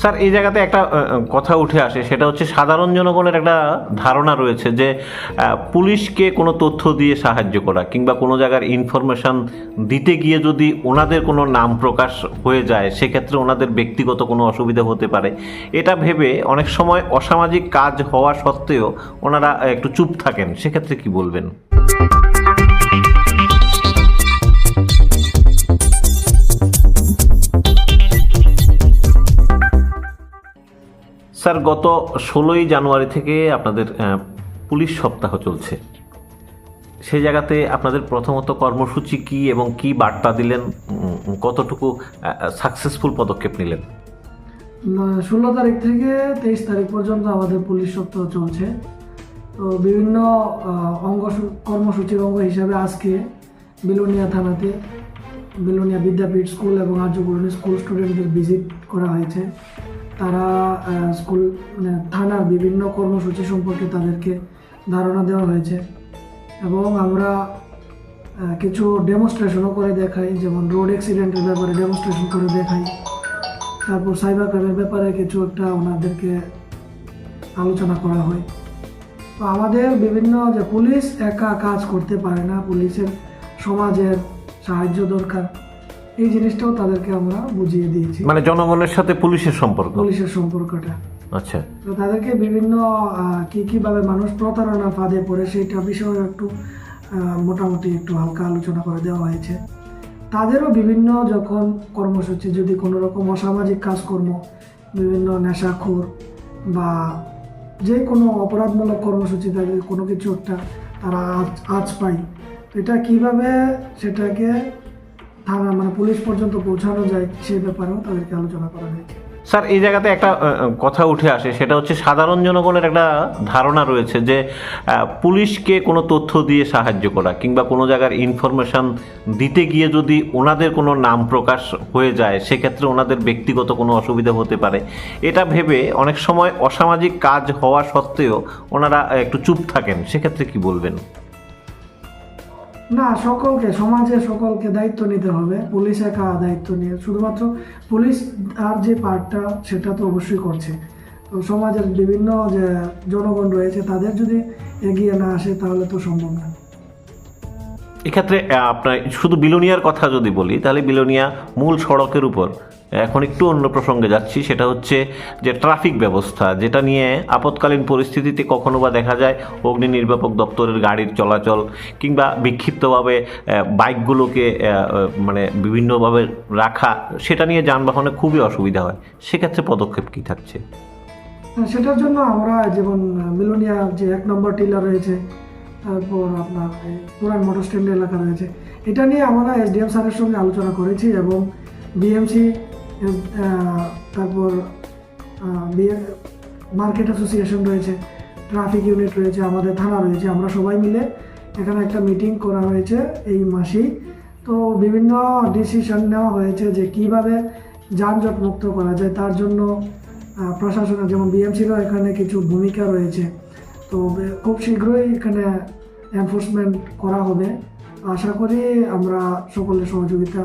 Sir, এই জায়গাতে একটা কথা উঠে আসে, সেটা হচ্ছে সাধারণ জনগণের একটা ধারণা রয়েছে যে পুলিশকে কোনো তথ্য দিয়ে সাহায্য করা কিংবা কোনো জায়গার ইনফরমেশন দিতে গিয়ে যদি ওনাদের কোনো নাম প্রকাশ হয়ে যায়, সেক্ষেত্রে ওনাদের ব্যক্তিগত কোনো অসুবিধা হতে পারে। এটা ভেবে অনেক সময় অসামাজিক কাজ হওয়া সত্ত্বেও ওনারা একটু চুপ থাকেন, সেক্ষেত্রে কি বলবেন? স্যার, গত ষোলোই জানুয়ারি থেকে আপনাদের পুলিশ সপ্তাহ চলছে। সেই জায়গাতে আপনাদের প্রথমত কর্মসূচি কি এবং কি বার্তা দিলেন? কতটুকু সাকসেসফুল পদক্ষেপ নিলেন? ষোলো তারিখ থেকে তেইশ তারিখ পর্যন্ত আমাদের পুলিশ সপ্তাহ চলছে। তো বিভিন্ন অঙ্গ কর্মসূচির অঙ্গ হিসাবে আজকে বিলোনিয়া থানাতে বিলোনিয়া বিদ্যাপীঠ স্কুল এবং আর্যপুরনী স্কুল স্টুডেন্টদের ভিজিট করা হয়েছে। তারা স্কুল থানার বিভিন্ন কর্মসূচি সম্পর্কে তাদেরকে ধারণা দেওয়া হয়েছে। এবং আমরা কিছু ডেমনস্ট্রেশনও করে দেখাই, যেমন রোড অ্যাক্সিডেন্টের ব্যাপারে ডেমনস্ট্রেশন করে দেখাই। তারপর সাইবার ক্রাইমের ব্যাপারে কিছু একটা ওনাদেরকে আলোচনা করা হয়। তো আমাদের বিভিন্ন যে পুলিশ একা কাজ করতে পারে না, পুলিশের সমাজের সাহায্য দরকার। এই জিনিসটাও তাদেরকে আমরা বুঝিয়ে দিয়েছি। মানে জনগণের সাথে পুলিশের সম্পর্ক? পুলিশের সম্পর্কটা। আচ্ছা। তো তাদেরকে বিভিন্ন কি কীভাবে মানুষ প্রতারণা ফাঁদে পড়ে সেইটা বিষয়ে একটু মোটামুটি একটু হালকা আলোচনা করে দেওয়া হয়েছে। তাদেরও বিভিন্ন যখন কর্মসূচি যদি কোনো রকম অসামাজিক কাজকর্ম বিভিন্ন নেশাখোর বা যে কোনো অপরাধমূলক কর্মসূচি তাদের কোনো কিছু একটা তারা আজ আজ পায় এটা কীভাবে সেটাকে থানা মানে পুলিশ পর্যন্ত পৌঁছানো যায় সেই ব্যাপারেও তাদেরকে আলোচনা করা হয়েছে স্যার, এই জায়গাতে একটা কথা উঠে আসে, সেটা হচ্ছে সাধারণ জনগণের একটা ধারণা রয়েছে যে পুলিশকে কোনো তথ্য দিয়ে সাহায্য করা কিংবা কোনো জায়গার ইনফরমেশন দিতে গিয়ে যদি ওনাদের কোনো নাম প্রকাশ হয়ে যায়, সেক্ষেত্রে ওনাদের ব্যক্তিগত কোনো অসুবিধা হতে পারে। এটা ভেবে অনেক সময় অসামাজিক কাজ হওয়া সত্ত্বেও ওনারা একটু চুপ থাকেন, সেক্ষেত্রে কি বলবেন? না, সকলকে সমাজে সকলকে দায়িত্ব নিতে হবে। পুলিশ একা দায়িত্ব নিয়ে, শুধুমাত্র পুলিশ আর যে পার্টটা, সেটা তো অবশ্যই করছে। সমাজের বিভিন্ন যে জনগণ রয়েছে, তাদের যদি এগিয়ে না আসে, তাহলে তো সম্ভব না। এক্ষেত্রে আপনার শুধু বিলোনিয়ার কথা যদি বলি, তাহলে বিলোনিয়া মূল সড়কের উপর এখন একটু অন্য প্রসঙ্গে যাচ্ছি সেটা হচ্ছে যে ট্রাফিক ব্যবস্থা যেটা নিয়ে আপৎকালীন পরিস্থিতিতে কখনো বা দেখা যায় অগ্নি নির্বাপক দপ্তরের গাড়ির চলাচল কিংবা বিক্ষিপ্তভাবে বাইকগুলোকে মানে বিভিন্নভাবে রাখা সেটা নিয়ে যানবাহনে খুবই অসুবিধা হয়। সেক্ষেত্রে পদক্ষেপ কী থাকছে? হ্যাঁ, সেটার জন্য আমরা যেমন মিলোনিয়া যে এক নম্বর টিলার রয়েছে তারপর আপনার পুরান মোটর স্ট্যান্ড এলাকা রয়েছে এটা নিয়ে আমরা এসডিএম স্যারের সঙ্গে আলোচনা করেছি এবং বিএমসি তারপর মার্কেট অ্যাসোসিয়েশন রয়েছে, ট্রাফিক ইউনিট রয়েছে, আমাদের থানা রয়েছে, আমরা সবাই মিলে এখানে একটা মিটিং করা হয়েছে এই মাসেই। তো বিভিন্ন ডিসিশন নেওয়া হয়েছে যে কীভাবে যানজট মুক্ত করা যায়, তার জন্য প্রশাসনের যেমন বিএমসিরও এখানে কিছু ভূমিকা রয়েছে, তো খুব শীঘ্রই এখানে এনফোর্সমেন্ট করা হবে। আশা করি আমরা সকলের সহযোগিতা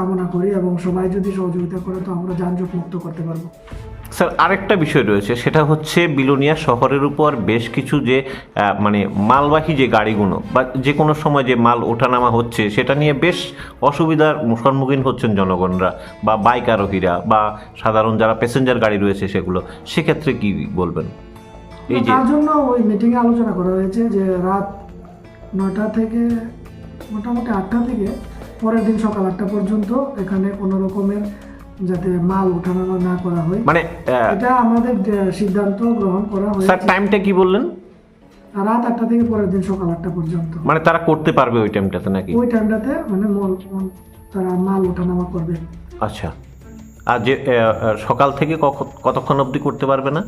কামনা করি এবং সবাই যদি সহযোগিতা করে তো আমরা যানজট মুক্ত করতে পারব। স্যার আরেকটা বিষয় রয়েছে সেটা হচ্ছে বিলোনিয়া শহরের উপর বেশ কিছু যে মানে মালবাহী যে গাড়িগুলো বা যে কোনো সময় যে মাল ওঠানামা হচ্ছে সেটা নিয়ে বেশ অসুবিধার সম্মুখীন হচ্ছেন জনগণরা বা বাইক আরোহীরা বা সাধারণ যারা প্যাসেঞ্জার গাড়ি রয়েছে সেগুলো। সেক্ষেত্রে কি বলবেন? এই যে তার জন্য ওই মিটিংয়ে আলোচনা করা হয়েছে যে রাত নয়টা থেকে মোটামুটি আটটা থেকে পরের দিন সকাল আটটা পর্যন্ত এখানে কোনো রকমের যাতে মাল ওঠানো না করা হয়। মানে এটা আমাদের সিদ্ধান্ত গ্রহণ করা স্যার হয়েছে টাইমটা কি বললেন? রাত আটটা থেকে পরের দিন সকাল আটটা পর্যন্ত। মানে তারা করতে পারবে ওই টাইমটাতে নাকি? ওই টাইমটাতে মানে মল- মল- তারা মাল ওঠানামা করবে। আচ্ছা। আর যে সকাল থেকে কতক্ষণ অবধি করতে পারবে না?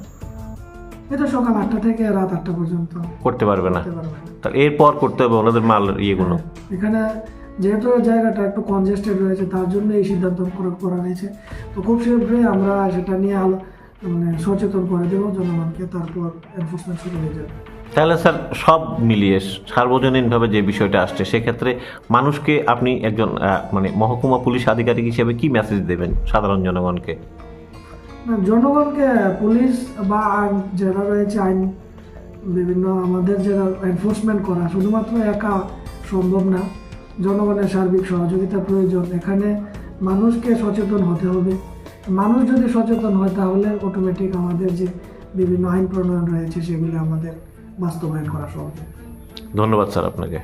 এটা সকাল আটটা থেকে রাত আটটা পর্যন্ত। করতে পারবে না। করতে পারবে না। তাহলে এরপর করতে হবে ওনাদের মাল ইয়েগুলো। এখানে যেহেতু জায়গাটা একটু কনজেস্টেড রয়েছে তার জন্য এই সিদ্ধান্ত করা- করা হয়েছে। তো খুব শীঘ্রই আমরা সেটা নিয়ে আলো মানে সচেতন করে দেবো জনগণকে তারপর এনফোর্সমেন্ট শুরু হয়ে যাবে। তাহলে স্যার সব মিলিয়ে সার্বজনীনভাবে যে বিষয়টা আসছে সেক্ষেত্রে মানুষকে আপনি একজন মানে মহকুমা পুলিশ আধিকারিক হিসেবে কি মেসেজ দেবেন সাধারণ জনগণকে? জনগণকে পুলিশ বা আইন যারা রয়েছে আইন বিভিন্ন আমাদের যারা এনফোর্সমেন্ট করা শুধুমাত্র একা সম্ভব না। জনগণের সার্বিক সহযোগিতা প্রয়োজন। এখানে মানুষকে সচেতন হতে হবে। মানুষ যদি সচেতন হয়, তাহলে অটোমেটিক আমাদের যে বিভিন্ন আইন প্রণয়ন রয়েছে, সেগুলি আমাদের বাস্তবায়ন করা সহজ ধন্যবাদ স্যার আপনাকে।